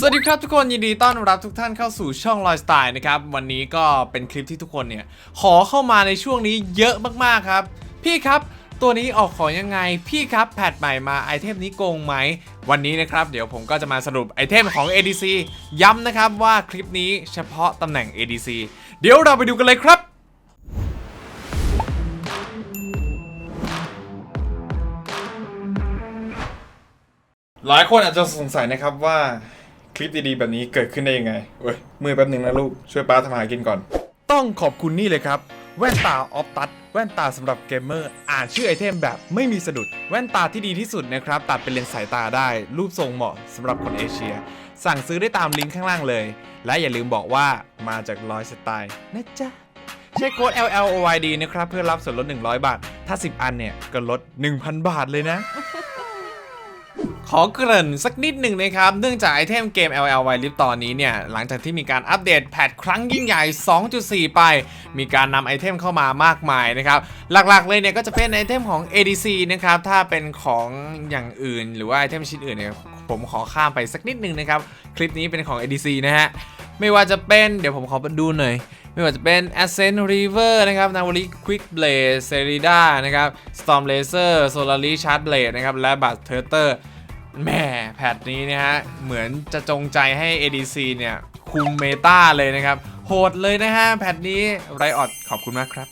สวัสดีครับทุกคนยินดีต้อนรับทุกท่านเข้าสู่ช่องลอยสไตล์นะครับ วันนี้ก็เป็นคลิปที่ทุกคนเนี่ย ขอเข้ามาในช่วงนี้เยอะมากๆครับ พี่ครับตัวนี้ออกของยังไงพี่ครับแพทใหม่มาไอเทมนี้โกงไหม วันนี้นะครับ เดี๋ยวผมก็จะมาสรุปไอเทมของ ADC ย้ำนะครับว่าคลิปนี้เฉพาะตำแหน่ง ADC เดี๋ยวเราไปดูกันเลยครับหลายคนอาจจะสงสัยนะครับว่า ลิปดีๆ แบบนี้เกิดขึ้นได้ยังไงเว้ยมือแป๊บหนึ่งนะลูก ช่วยป้าทำอาหารกินก่อน ต้องขอบคุณนี่เลยครับ แว่นตาออฟตัดแว่นตาสำหรับเกมเมอร์อ่านชื่อไอเทมแบบไม่มีสะดุด แว่นตาที่ดีที่สุดนะครับ ตัดเป็นเลนส์สายตาได้ รูปทรงเหมาะสำหรับคนเอเชีย สั่งซื้อได้ตามลิงก์ข้างล่างเลย และอย่าลืมบอกว่ามาจากลอยสไตล์นะจ๊ะ ใช้โค้ด LLOYD นะครับ เพื่อรับส่วนลด 100 บาท ถ้า 10 อันเนี่ย ก็ลด 1,000 บาทเลยนะ ขอเกริ่นสักนิดหนึ่งนะครับ เนื่องจากไอเทมเกม LL w i l i f ตอนนี้เนี่ย หลังจากที่มีการอัปเดตแพทครั้งยิ่งใหญ่ 2.4 ไป มีการนำไอเทมเข้ามามากมายนะครับ หลักๆเลยเนี่ยก็จะเป็นไอเทมของ ADC นะครับ ถ้าเป็นของอย่างอื่น หรือว่าไอเทมชิ้นอื่นเนี่ยผมขอข้ามไปสักนิดหนึ่งนะครับ คลิปนี้เป็นของ ADC นะฮะ ไม่ว่าจะเป็นเดี๋ยวผมขอดูหน่อยไม่ว่าจะเป็น Ascent River นะครับ Navali Quick Blade Serida นะครับ Storm Laser Solaris Charge Blade นะครับ และ b a t t u r t e r แหม่แพทนี้นะฮะ เหมือนจะจงใจให้ ADC เนี่ย คุมเมตาเลยนะครับ โหดเลยนะฮะ แพทนี้ไรออดขอบคุณมากครับ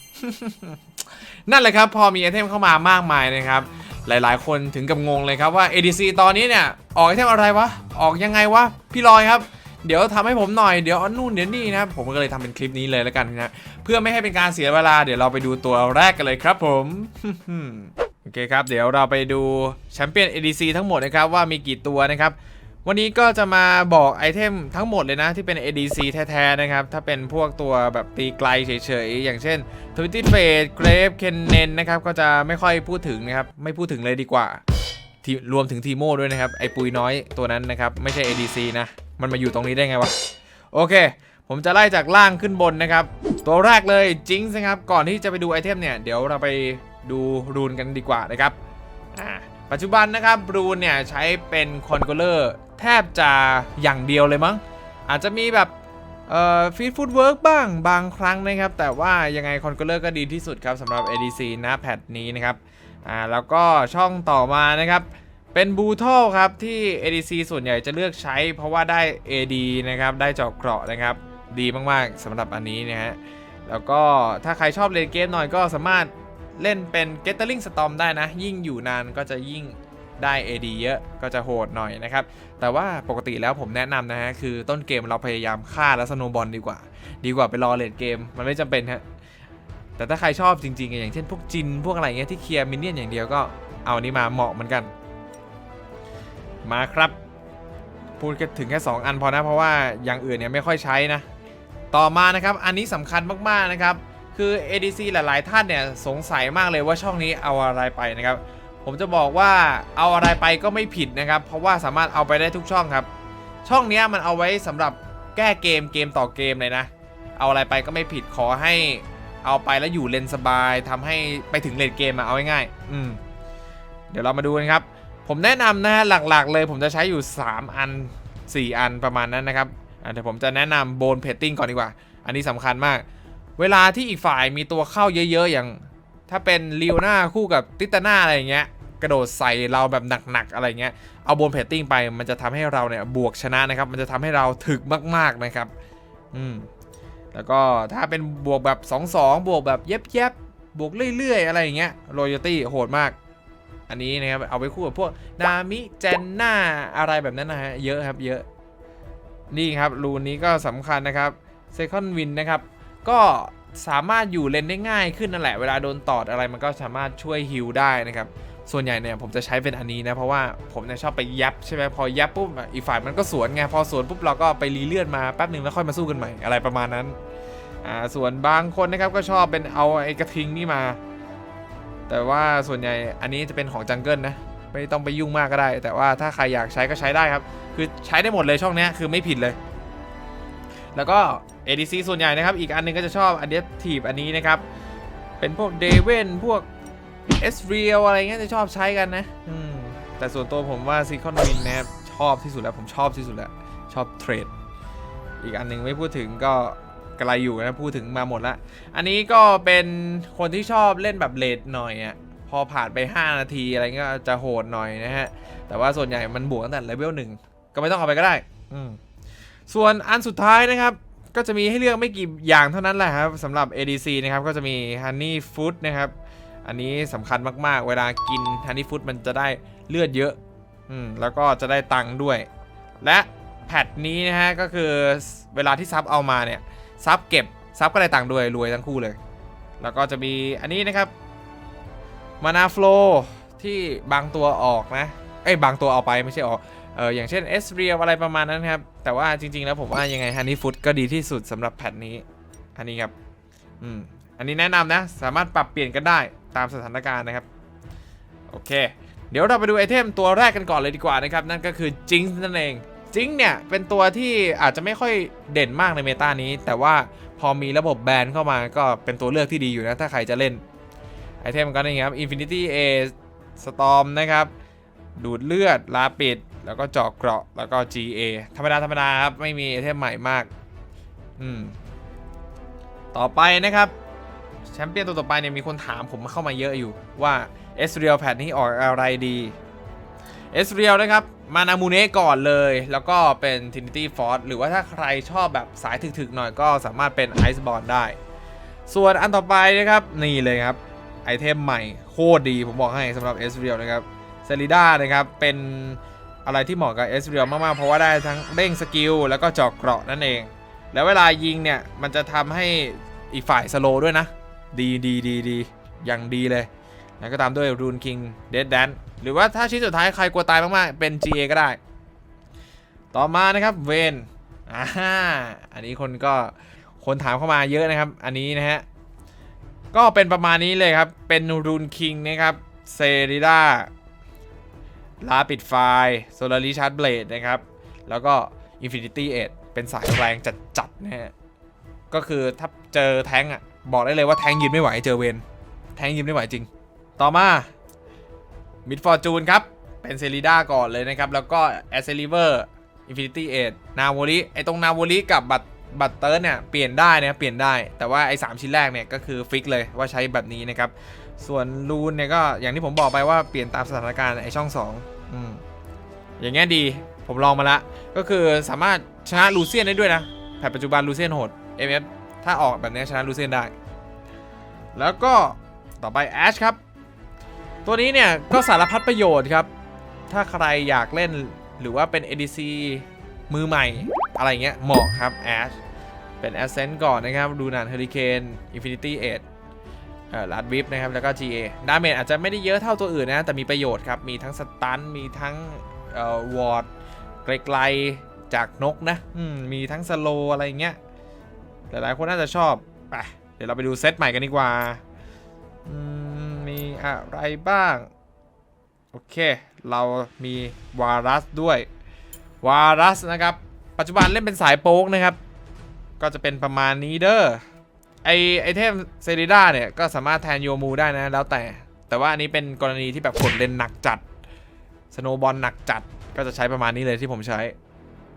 นั่นแหละครับพอมีไอเทมเข้ามามากมายนะครับ หลายๆ คนถึงกับงงเลยครับว่า ADC ตอนนี้เนี่ย ออกไอเทมอะไรวะ ออกยังไงวะ พี่ลอยครับ เดี๋ยวทำให้ผมหน่อยเดี๋ยวนู่นเดี๋ยวนี่นะผมก็เลยทำเป็นคลิปนี้เลยแล้วกันนะเพื่อไม่ให้เป็นการเสียเวลาเดี๋ยวเราไปดูตัวแรกกันเลยครับผมโอเคครับ เดี๋ยวเราไปดูแชมเปี้ยน ADC ทั้งหมดนะครับว่ามีกี่ตัวนะครับ วันนี้ก็จะมาบอกไอเทมทั้งหมดเลยนะที่เป็น ADC แท้ๆนะครับ ถ้าเป็นพวกตัวแบบตีไกลเฉยๆ อย่างเช่น t w i t t y f a d e Grave k e n n e n นะครับ ก็จะไม่ค่อยพูดถึงนะครับ ไม่พูดถึงเลยดีกว่า ที่รวมถึงทีโม่ด้วยนะครับ ไอปุยน้อยตัวนั้นนะครับ ไม่ใช่ ADC นะ มันมาอยู่ตรงนี้ได้ไงวะ โอเค ผมจะไล่จากล่างขึ้นบนนะครับ ตัวแรกเลยจิงส์นะครับ ก่อนที่จะไปดูไอเทมเนี่ย เดี๋ยวเราไปดูรูนกันดีกว่านะครับ อ่า ปัจจุบันนะครับรูนเนี่ยใช้เป็นคอนโกเลอร์แทบจะอย่างเดียวเลยมั้ง อาจจะมีแบบเอ่อฟีดฟูดเวิร์กบ้างบางครั้งนะครับ แต่ว่ายังไงคอนโกเลอร์ก็ดีที่สุดครับสำหรับ ADC นะแพทนี้นะครับ อ่าแล้วก็ช่องต่อมานะครับ เป็นบูท l ครับที่ ADC ส่วนใหญ่จะเลือกใช้ เพราะว่าได้ AD นะครับได้เจาะเกราะนะครับ ดีมากๆสำหรับอันนี้นะฮะแล้วก็ถ้าใครชอบเล่นเกมหน่อยก็สามารถเล่นเป็น Gathering Storm ได้นะ ยิ่งอยู่นานก็จะยิ่งได้ AD เยอะก็จะโหดหน่อยนะครับ แต่ว่าปกติแล้วผมแนะนำนะฮะ คือต้นเกมเราพยายามฆ่าแล้วสโนบอลดีกว่า ดีกว่าไปรอเลดเกม มันไม่จำเป็นฮะ แต่ถ้าใครชอบจริงๆ อย่างเช่นพวกจินพวกอะไรเงี้ยที่เคลียร์มินเนี่ยนอย่างเดียวก็เอาอันนี้มาเหมาะเหมือนกัน มาครับ พูดถึงแค่ 2 อันพอนะเพราะว่าอย่างอื่นเนี่ยไม่ค่อยใช้นะ ต่อมานะครับอันนี้สำคัญมากๆนะครับ คือ ADC หลายๆท่านเนี่ยสงสัยมากเลยว่าช่องนี้เอาอะไรไปนะครับ ผมจะบอกว่าเอาอะไรไปก็ไม่ผิดนะครับ เพราะว่าสามารถเอาไปได้ทุกช่องครับ ช่องนี้มันเอาไว้สำหรับแก้เกมเกมต่อเกมเลยนะ เอาอะไรไปก็ไม่ผิดขอให้ เอาไปแล้วอยู่เลนสบายทำให้ไปถึงเลนเกมมาเอาง่ายๆอืมเดี๋ยวเรามาดูกันครับ ผมแนะนำนะฮะหลักๆเลยผมจะใช้อยู่ 3 อัน 4 อันประมาณนั้นนะครับเดี๋ยวผมจะแนะนำโบนเพตติ้งก่อนดีกว่า อันนี้สำคัญมาก เวลาที่อีกฝ่ายมีตัวเข้าเยอะๆ อย่าง ถ้าเป็นลีโอนาคู่กับติตาน่าอะไรอย่างเงี้ยกระโดดใส่เราแบบหนักๆ อะไรเงี้ย เอาโบนเพตติ้งไปมันจะทำให้เราเนี่ยบวกชนะนะครับ มันจะทำให้เราถึกมากๆนะครับ อืม แล้วก็ถ้าเป็นบวกแบบ 2-2 บวกแบบเย็บๆบบวกเรื่อยๆ อะไรอย่างเงี้ยรอยตี้โหดมาก อันนี้นะครับ เอาไปคู่กับพวกนามิเจนน่าอะไรแบบนั้นนะฮะ เยอะครับเยอะ นี่ครับ รูนนี้ก็สำคัญนะครับ Second Win นะครับ ก็สามารถอยู่เลนได้ง่ายขึ้นนั่นแหละ เวลาโดนตอดอะไรมันก็สามารถช่วยฮิลได้นะครับ ส่วนใหญ่เนี่ยผมจะใช้เป็นอันนี้นะ เพราะว่าผมเนี่ยชอบไปยับใช่ไหมพอยับปุ๊บอีกฝ่ายมันก็สวนไงพอสวนปุ๊บเราก็ไปรีเลื่อนมาแป๊บหนึ่งแล้วค่อยมาสู้กันใหม่อะไรประมาณนั้น อ่าส่วนบางคนนะครับก็ชอบเป็นเอาไอ้กระทิงนี่มา แต่ว่าส่วนใหญ่อันนี้จะเป็นของจังเกิลนะไม่ต้องไปยุ่งมากก็ได้ แต่ว่าถ้าใครอยากใช้ก็ใช้ได้ครับ คือใช้ได้หมดเลยช่องนี้คือไม่ผิดเลย แล้วก็ ADC ส่วนใหญ่นะครับ อีกอันหนึงก็จะชอบอันเดียทีฟอันนี้นะครับ เป็นพวกเดเวนพวก s r e a l อะไรเงี้ยจะชอบใช้กันนะแต่ส่วนตัวผมว่า s ีคอนวินนะครับชอบที่สุดแล้วผมชอบที่สุดแล้ว ชอบเทรด อีกอันหนึ่งไม่พูดถึงก็ ไกลอยู่นะพูดถึงมาหมดละ อันนี้ก็เป็นคนที่ชอบเล่นแบบเลดหน่อยอะ่ะพอผ่านไป 5 นาทีอะไรเงี้ยจะโหดหน่อยนะฮะ แต่ว่าส่วนใหญ่มันบวกตั้งแต่เลเวลหนึ่งก็ไม่ต้องเอาไปก็ได้ อืส่วนอันสุดท้ายนะครับ ก็จะมีให้เลือกไม่กี่อย่างเท่านั้นแหละครับสำหรับ ADC นะครับ ก็จะมี Honey Food นะครับ อันนี้สำคัญมากๆ เวลากิน Honey Food มันจะได้เลือดเยอะ อืม แล้วก็จะได้ตังค์ด้วย และแพทนี้นะฮะ ก็คือเวลาที่ซับเอามาเนี่ย ซับเก็บซับก็ได้ตังค์ด้วยรวยทั้งคู่เลย แล้วก็จะมีอันนี้นะครับมานาโฟลที่บางตัวออกนะเอ้ยบางตัวเอาไปไม่ใช่ออกเอออย่างเช่น S r e a l อะไรประมาณนั้นครับ แต่ว่าจริง ๆ แล้วผมว่ายังไง Honey Food ก็ดีที่สุดสำหรับแพทนี้ อันนี้ครับอืมอันนี้แนะนำนะ สามารถปรับเปลี่ยนกันได้ตามสถานการณ์นะครับ โอเค เดี๋ยวเราไปดูไอเทมตัวแรกกันก่อนเลยดีกว่านะครับ นั่นก็คือจิงนั่นเอง จิงเนี่ย เป็นตัวที่อาจจะไม่ค่อยเด่นมากในเมตานี้ แต่ว่าพอมีระบบแบนเข้ามาก็เป็นตัวเลือกที่ดีอยู่นะ ถ้าใครจะเล่น ไอเทมก็นี่ครับ Infinity A Storm นะครับ ดูดเลือดลาปิด แล้วก็เจาะเกราะแล้วก็ GA ธรรมดาธรรมดาครับ ไม่มีไอเทมใหม่มาก อืม ต่อไปนะครับแชมเปี้ยนตัวต่อไปเนี่ยมีคนถามผมมาเข้ามาเยอะอยู่ว่า s r e a l แพทนี้ออกอะไรดี s r e a l นะครับ มานามูเนะก่อนเลย แล้วก็เป็น Trinity Force หรือว่าถ้าใครชอบแบบสายถึกๆหน่อยก็สามารถเป็น Ice b o r n ได้ ส่วนอันต่อไปนะครับ นี่เลยครับ ไอเทมใหม่โคตรดีผมบอกให้สำหรับ s r e a l นะครับเซริด้านะครับ เป็นอะไรที่เหมาะกับ s r e a l มาก ๆ เพราะว่าได้ทั้งเร่งสกิลแล้วก็จาะเกราะนั่นเอง แล้วเวลายิงเนี่ย มันจะทำให้อีกฝ่ายสโลด้วยนะ ดีดีดีดีอย่างดีเลย แล้วก็ตามด้วย Rune King Dead Dance หรือว่าถ้าชิ้นสุดท้ายใครกลัวตายมากๆ เป็น GA ก็ได้ ต่อมานะครับเวนอ่าอันนี้คนก็คนถามเข้ามาเยอะนะครับ อันนี้นะฮะ ก็เป็นประมาณนี้เลยครับ เป็น Rune King นะครับเซริดาลาปิดไฟโซลาริชาร์ดเบลดนะครับ แล้วก็ Infinity Edge เป็นสายแรงจัดๆนะฮะ ก็คือถ้าเจอแท้งอะ บอกได้เลยว่าแท้งยืนไม่ไหวเจอเวน แท้งยืนไม่ไหวจริง ต่อมามิดฟอร์จูนครับ เป็นเซริด้าก่อนเลยนะครับ แล้วก็แอสเซลิเวอร์อินฟินิตี้เอนาโวลิไอตรงนาโวลิกับบัตบัตเตอร์เนี่ยเปลี่ยนได้นะเปลี่ยนได้แต่ว่าไอ้สชิ้นแรกเนี่ยก็คือฟิกเลยว่าใช้แบบนี้นะครับ ส่วนรูนเนี่ยก็อย่างที่ผมบอกไปว่าเปลี่ยนตามสถานการณ์ไอช่อง2อืมอย่างเงี้ยดีผมลองมาละ ก็คือสามารถชนะลูเซียนได้ด้วยนะแผนปัจจุบันลูเซียนโหด MS ถ้าออกแบบนี้ชนะลูเซียนได้ แล้วก็ต่อไปแอชครับ ตัวนี้เนี่ยก็สารพัดประโยชน์ครับ ถ้าใครอยากเล่นหรือว่าเป็น ADC มือใหม่ อะไรเงี้ยเหมาะครับแอชเป็น Ascent ก่อนนะครับ ดูนานเฮอริเคนอินฟินิตี้เอเอ่อลัดวิฟนะครับ แล้วก็ GA ดาเมจอาจจะไม่ได้เยอะเท่าตัวอื่นนะ แต่มีประโยชน์ครับ มีทั้งสตัน มีทั้งวอร์ดไกลๆจากนกนะมมีทั้งสโลอะไรเงี้ย หลายๆคนน่าจะชอบไปเดี๋ยวเราไปดูเซตใหม่กันดีกว่าอืม อะไรบ้าง โอเค เรามีวารัสด้วย วารัสนะครับ ปัจจุบันเล่นเป็นสายโป๊กนะครับ ก็จะเป็นประมาณนี้เด้อ ไอไอเทมเซริด้าเนี่ย ก็สามารถแทนโยมูได้นะ แล้วแต่ แต่ว่าอันนี้เป็นกรณีที่แบบกดเล่นหนักจัด สโนบอลหนักจัด ก็จะใช้ประมาณนี้เลยที่ผมใช้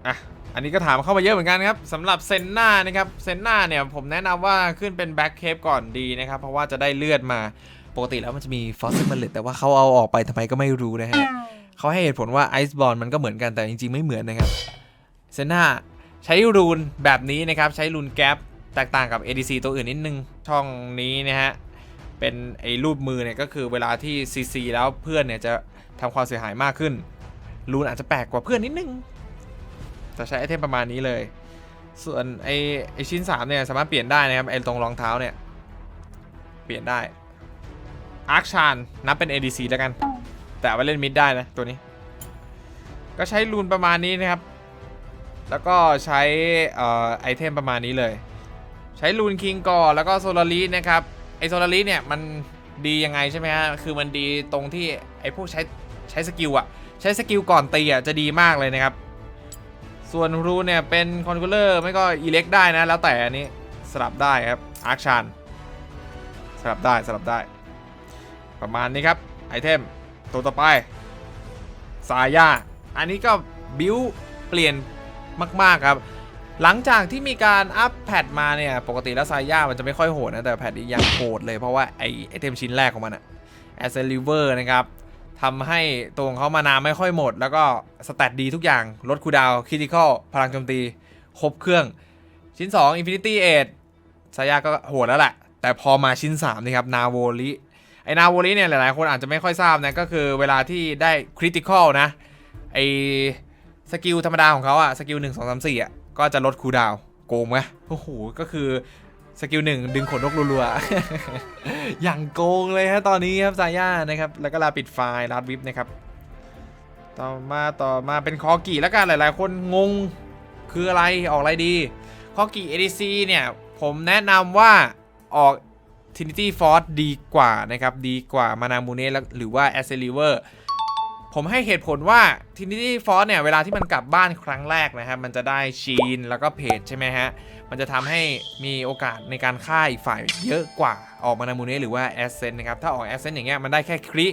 อะอันนี้ก็ถามเข้ามาเยอะเหมือนกันครับสำหรับเซนนานะครับเซนนาเนี่ยผมแนะนำว่าขึ้นเป็นแบ็คเคปก่อนดีนะครับ เพราะว่าจะได้เลือดมา ปกติแล้วมันจะมีฟอสซิลเมลแต่ว่าเขาเอาออกไปทำไมก็ไม่รู้นะฮะเขาให้เหตุผลว่าไอซ์บอลมันก็เหมือนกันแต่จริงๆไม่เหมือนนะครับเซนนาใช้รูนแบบนี้นะครับใช้รูนแกปแตกต่างกับ ADC ตัวอื่นนิดนึง ช่องนี้นะฮะ เป็นไอ้รูปมือเนี่ยก็คือเวลาที่ CC แล้วเพื่อนเนี่ยจะทำความเสียหายมากขึ้น รูนอาจจะแปลกกว่าเพื่อนนิดนึง แต่ใช้ไอเทมประมาณนี้เลย ส่วนไอไอชิ้น 3 เนี่ยสามารถเปลี่ยนได้นะครับไอตรงรองเท้าเนี่ย เปลี่ยนได้ อาร์คชานนับเป็น ADC แล้วกัน แต่เอาไว้เล่นมิดได้นะตัวนี้ ก็ใช้รูนประมาณนี้นะครับ แล้วก็ใช้อไอเทมประมาณนี้เลย ใช้รูนคิงก่อนแล้วก็โซลารีนะครับไอโซลารีเนี่ยมันดียังไงใช่ไหมฮะคือมันดีตรงที่ไอพวกใช้ใช้สกิลอะใช้สกิลก่อนตีอะจะดีมากเลยนะครับ ส่วนรูนเนี่ยเป็นคอนคูลเลอร์ไม่ก็อีเล็กได้นะ แล้วแต่อันนี้สลับได้ครับอาร์คชานสลับได้สลับได้ ประมาณนี้ครับ ไอเทม ตัวต่อไปซาย่าอันนี้ก็บิวเปลี่ยนมาก ๆ ครับ หลังจากที่มีการอัปแพดมาเนี่ย ปกติแล้วซาย่ามันจะไม่ค่อยโหดนะ แต่แพดนี้ยังโหดเลยเพราะว่าไอไอเทมชิ้นแรกของมันอะแอสเซลิเวอร์นะครับทำให้ตัวของเขามานาไม่ค่อยหมด แล้วก็สแตตดีทุกอย่าง ลดคูดาวคริติคอลพลังโจมตี ครบเครื่อง ชิ้น 2 Infinity Edge ซาย่าก็โหดแล้วแหละ แต่พอมาชิ้น 3 นี่ครับ นาโวลิไอนาโวลิเนี่ยหลายๆ คนอาจจะไม่ค่อยทราบนะก็คือเวลาที่ได้คริติคอลนะไอสกิลธรรมดาของเขาอะสกิล1 2 3 4อะก็จะลดคูดาวโกงไหมโอ้โหก็คือสกิลหนึ่งดึงขนนกรัวๆ อย่างโกงเลยฮะตอนนี้ครับซาย่านะครับ แล้วก็ลาปิดไฟล์ลาดวิปนะครับ ต่อมาต่อมาเป็นคอกี่แล้วกันหลายๆ คนงงคืออะไรออกอะไรดี คอกี่ ADC เนี่ย ผมแนะนำว่าออก Trinity Force ดีกว่านะครับ ดีกว่ามานามูเน่หรือว่า a s c e l i v e r ผมให้เหตุผลว่า Trinity Force เนี่ย เวลาที่มันกลับบ้านครั้งแรกนะครับ มันจะได้ชีนแล้วก็เพจใช่ไหมฮะ มันจะทำให้มีโอกาสในการฆ่าอีกฝ่ายเยอะกว่าออกมานามูเน่หรือว่า a s c e n นะครับ ถ้าออก a s c e n อย่างเงี้ยมันได้แค่คริ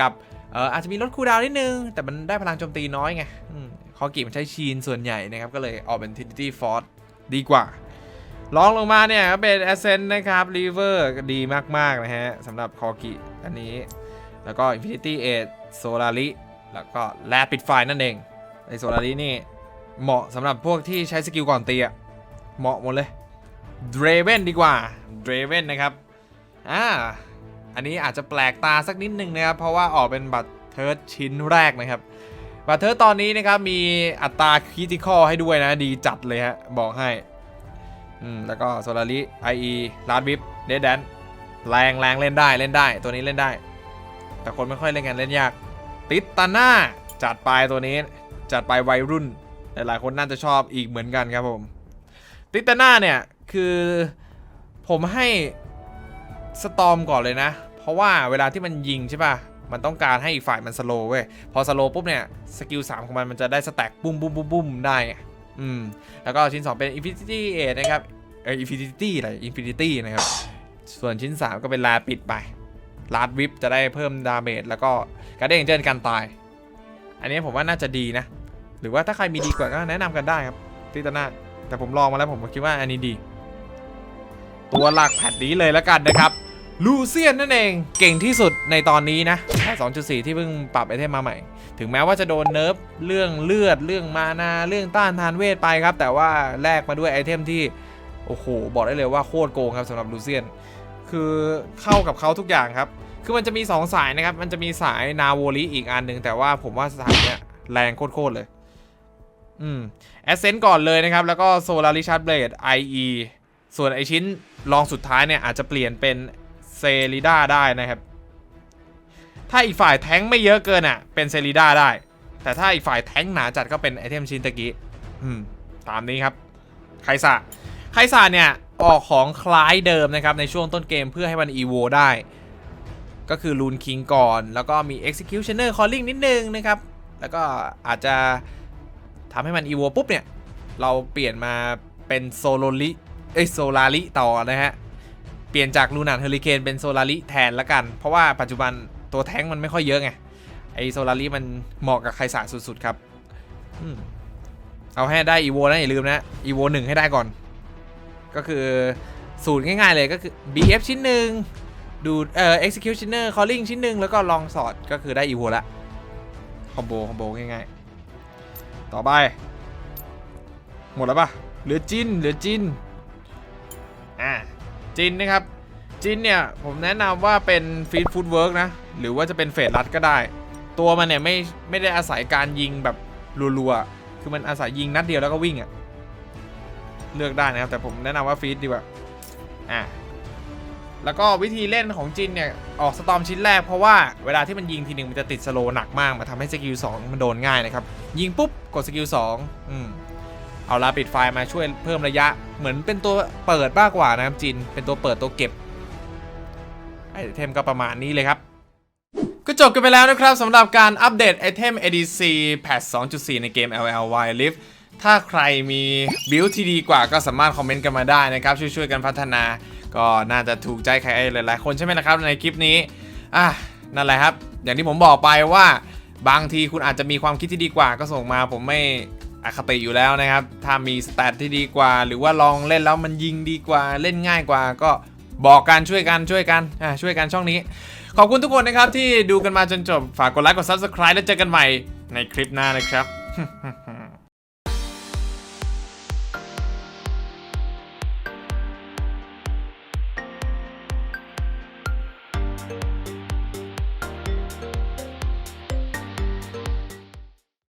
กับเอออาจจะมีลดคูดาวนิดนึง แต่มันได้พลังโจมตีน้อยไงคอกิมันใช้ชีนส่วนใหญ่นะครับ ก็เลยออกเป็น Trinity Force ดีกว่า ลองลงมาเนี่ยก็เป็น Ascent นะครับ River ก็ดีมาก ๆ นะฮะสำหรับคอกิอันนี้ แล้วก็ Infinity Edge Solari แล้วก็แลปิดไฟนั่นเองไอโซลารินี่ เหมาะสำหรับพวกที่ใช้สกิลก่อนตีอะเหมาะหมดเลย Draven ดีกว่า Draven นะครับอ่าอันนี้อาจจะแปลกตาสักนิดนึงนะครับ เพราะว่าออกเป็นบัตรเทิร์ดชิ้นแรกนะครับบัตรเทิร์ดตอนนี้นะครับ มีอัตราคริติคอลให้ด้วยนะ ดีจัดเลยฮะ บอกให้ อืมแล้วก็โซลาริไอเอลาดวิปเดดแดนแรงแรงเล่นได้เล่นได้ ตัวนี้เล่นได้ แต่คนไม่ค่อยเล่นกันเล่นยาก ติดตาน่าจัดไปตัวนี้ จัดไปวัยรุ่น หลายๆคนน่าจะชอบอีกเหมือนกันครับผม ติดตาน่าเนี่ย คือผมให้สตอมก่อนเลยนะ เพราะว่าเวลาที่มันยิงใช่ป่ะ มันต้องการให้อีกฝ่ายมันสโลว์เว้ย พอสโลว์ปุ๊บเนี่ย สกิล3ของมันมันจะได้สแต็กบุ้มบุ้มบุ้มบุ้มได้ อืม แล้วก็ชิ้น 2 เป็น Infinity Edge นะครับเออ Infinity อะไร Infinity นะครับ ส่วนชิ้น 3 ก็เป็นลาปิดไปลาดวิปจะได้เพิ่มดาเมจแล้วก็การได้งเจนการตาย อันนี้ผมว่าน่าจะดีนะ หรือว่าถ้าใครมีดีกว่าก็แนะนำกันได้ครับติตนาแต่ผมลองมาแล้วผมคิดว่าอันนี้ดี ตัวหลักแพทนี้เลยแล้วกันนะครับลูเซียนนั่นเองเก่งที่สุดในตอนนี้นะแค่2.4 ที่เพิ่งปรับไอเทมมาใหม่ ถึงแม้ว่าจะโดนเนิร์ฟเรื่องเลือดเรื่องมานาเรื่องต้านทานเวทไปครับ แต่ว่าแลกมาด้วยไอเทมที่โอ้โหบอกได้เลยว่าโคตรโกงครับสำหรับลูเซียน คือเข้ากับเขาทุกอย่างครับ คือมันจะมี 2 สายนะครับ มันจะมีสายนาโวลิอีกอันหนึ่งแต่ว่าผมว่าสายเนี้ยแรงโคตรเลย อืมแอสเซนต์ก่อนเลยนะครับ แล้วก็โซลาริชาร์ดเบลด IE ส่วนไอชิ้นรองสุดท้ายเนี่ยอาจจะเปลี่ยนเป็นเซริด้าได้นะครับ ถ้าอีกฝ่ายแท้งไม่เยอะเกินอะ เป็นเซริด้าได้ แต่ถ้าอีกฝ่ายแท้งหนาจัดก็เป็นไอเทมชิ้นตะกี้ตามนี้ครับ ไคซาไคซาเนี่ย ออกของคล้ายเดิมนะครับ ในช่วงต้นเกมเพื่อให้มัน EVO ได้ ก็คือลูนคิงก่อน แล้วก็มี Executioner Calling นิดนึงนะครับ แล้วก็อาจจะทำให้มัน EVO ปุ๊บเนี่ย เราเปลี่ยนมาเป็นโซโลลิเอ้ยโซลาริต่อนะฮะ เปลี่ยนจากลูนานเฮอริเคนเป็นโซลาริแทนละกัน เพราะว่าปัจจุบัน ตัวแท้งมันไม่ค่อยเยอะไง ไอโซลาริมันเหมาะกับไคสาสุดๆครับอเอาให้ได้ EVO นะอย่าลืมนะ EVO 1ให้ได้ก่อน ก็คือสูตรง่ายๆเลยก็คือ BF ชิ้นหนึ่งดูเอ่อ executioner calling ชิ้นหนึ่งแล้วก็ลองสอดก็คือได้ EVO ละคอมโบคอมโบง่ายๆ ต่อไป หมดแล้วปะเหลือจินเหลือจินอ่าจินนะครับ จินเนี่ยผมแนะนำว่าเป็นฟีดฟูดเวิร์กนะ หรือว่าจะเป็นเฟสรัดก็ได้ ตัวมันเนี่ยไม่ไม่ได้อาศัยการยิงแบบรัวๆ คือมันอาศัยยิงนัดเดียวแล้วก็วิ่งอะเลือกได้นะครับ แต่ผมแนะนำว่าฟีดดีกว่าอะแล้วก็วิธีเล่นของจินเนี่ย ออกสตอมชิ้นแรกเพราะว่าเวลาที่มันยิงทีหนึ่งมันจะติดสโลว์หนักมากมันทำให้สกิล2มันโดนง่ายนะครับ ยิงปุ๊บ กดสกิล2อืมเอาลาปิดไฟมาช่วยเพิ่มระยะ เหมือนเป็นตัวเปิดมากกว่านะครับจิน เป็นตัวเปิดตัวเก็บ เทมก็ประมาณนี้เลยครับก็จบกันไปแล้วนะครับสำหรับการอัปเดตไอเทม ADC Patch 2.4 ในเกม LL Wild Rift ถ้าใครมีบิลที่ดีกว่าก็สามารถคอมเมนต์กันมาได้นะครับ ช่วยๆกันพัฒนา ก็น่าจะถูกใจใครหลายๆคนใช่ไหมล่ะครับ ในคลิปนี้ อะ นั่นแหละครับ อย่างที่ผมบอกไปว่าบางทีคุณอาจจะมีความคิดที่ดีกว่าก็ส่งมาผมไม่อคติอยู่แล้วนะครับ ถ้ามีสแตทที่ดีกว่า หรือว่าลองเล่นแล้วมันยิงดีกว่าเล่นง่ายกว่าก็ บอกกันช่วยกันช่วยกันอ่าช่วยกันช่องนี้ ขอบคุณทุกคนนะครับที่ดูกันมาจนจบฝากกดไลค์กด Subscribe แล้วเจอกันใหม่ในคลิปหน้านะครับ